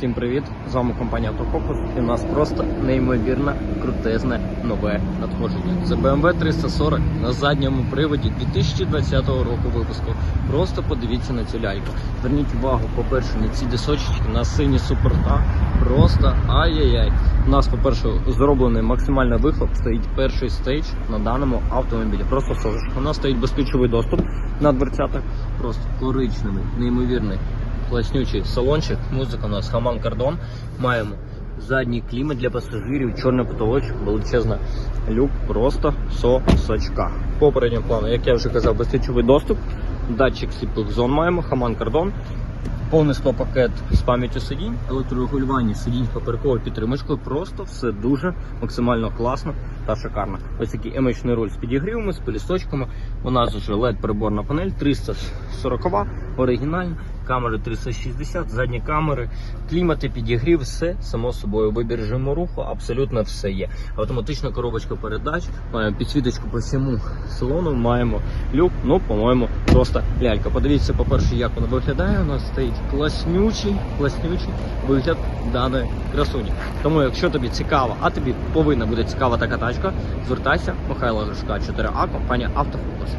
Всім привіт! З вами компанія Автофокус і у нас просто неймовірно крутезне нове надходження. Це BMW 340 на задньому приводі 2020 року випуску. Просто подивіться на цю ляльку. Зверніть увагу, по-перше, на ці дисочечки, на сині супорта. Просто ай-яй-яй. У нас, по-перше, зроблений максимальний вихлоп, стоїть перший стейдж на даному автомобілі. Просто сожишка. У нас стоїть безключовий доступ на дверцятах. Просто коричневий, неймовірний класнючий салончик, музика у нас Хаман кордон. Маємо задній клімат для пасажирів, чорний потолочок, величезна люк, просто сосочка. По передньому плану, як я вже казав, безключовий доступ, датчик світлих зон маємо, Хаман Кардон. Повний склопакет з пам'яттю сидінь, електрорегулювання сидінь з поперековою підтримочкою. Просто все дуже максимально класно та шикарно. Ось такий емечний руль з підігрівами, з пелісточками. У нас вже led приборна панель 340 оригінальна, камери 360, задні камери, клімати, підігрів, все само собою. Вибір режиму руху, абсолютно все є. Автоматична коробочка передач, маємо підсвіточку по всьому салону, маємо люк. Ну, по-моєму, просто лялька. Подивіться, по-перше, як вона виглядає. У нас стоїть класнючий, класнючий вигляд даної красуні. Тому, якщо тобі цікаво, а тобі повинна бути цікава така тачка, звертайся, Михайло Жишка, 4А, компанія Автофокус.